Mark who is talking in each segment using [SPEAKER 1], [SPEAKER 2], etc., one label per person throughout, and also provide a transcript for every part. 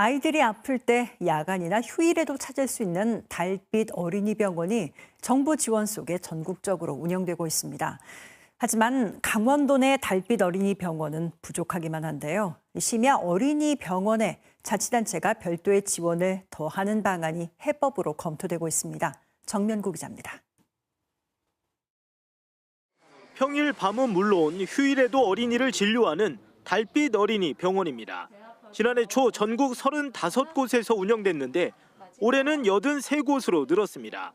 [SPEAKER 1] 아이들이 아플 때 야간이나 휴일에도 찾을 수 있는 달빛 어린이 병원이 정부 지원 속에 전국적으로 운영되고 있습니다. 하지만 강원도 내 달빛 어린이 병원은 부족하기만 한데요. 심야 어린이 병원에 자치단체가 별도의 지원을 더하는 방안이 해법으로 검토되고 있습니다. 정면구 기자입니다.
[SPEAKER 2] 평일 밤은 물론 휴일에도 어린이를 진료하는 달빛 어린이 병원입니다. 지난해 초 전국 35곳에서 운영됐는데 올해는 83곳으로 늘었습니다.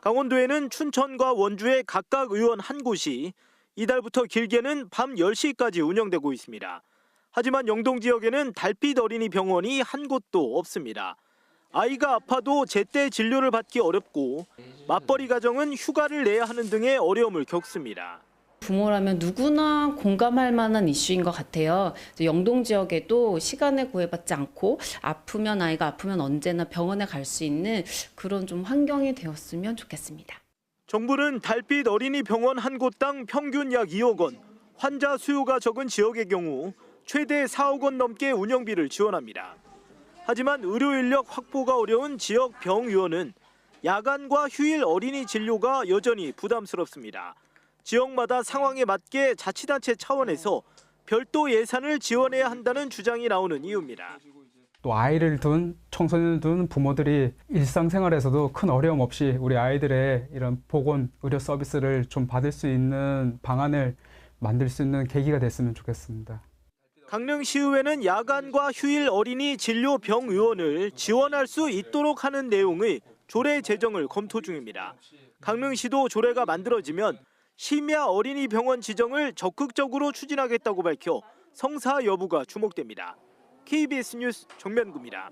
[SPEAKER 2] 강원도에는 춘천과 원주에 각각 의원 한 곳이 이달부터 길게는 밤 10시까지 운영되고 있습니다. 하지만 영동 지역에는 달빛 어린이 병원이 한 곳도 없습니다. 아이가 아파도 제때 진료를 받기 어렵고 맞벌이 가정은 휴가를 내야 하는 등의 어려움을 겪습니다.
[SPEAKER 3] 부모라면 누구나 공감할 만한 이슈인 것 같아요. 영동 지역에도 시간을 구애받지 않고 아프면 아이가 아프면 언제나 병원에 갈 수 있는 그런 좀 환경이 되었으면 좋겠습니다.
[SPEAKER 2] 정부는 달빛 어린이 병원 한 곳당 평균 약 2억 원, 환자 수요가 적은 지역의 경우 최대 4억 원 넘게 운영비를 지원합니다. 하지만 의료 인력 확보가 어려운 지역 병의원은 야간과 휴일 어린이 진료가 여전히 부담스럽습니다. 지역마다 상황에 맞게 자치단체 차원에서 별도 예산을 지원해야 한다는 주장이 나오는 이유입니다.
[SPEAKER 4] 또 아이를 둔 청소년을 둔 부모들이 일상생활에서도 큰 어려움 없이 우리 아이들의 이런 보건 의료 서비스를 좀 받을 수 있는 방안을 만들 수 있는 계기가 됐으면 좋겠습니다.
[SPEAKER 2] 강릉시의회는 야간과 휴일 어린이 진료 병 의원을 지원할 수 있도록 하는 내용의 조례 제정을 검토 중입니다. 강릉시도 조례가 만들어지면 심야 어린이 병원 지정을 적극적으로 추진하겠다고 밝혀 성사 여부가 주목됩니다. KBS 뉴스 정면구입니다.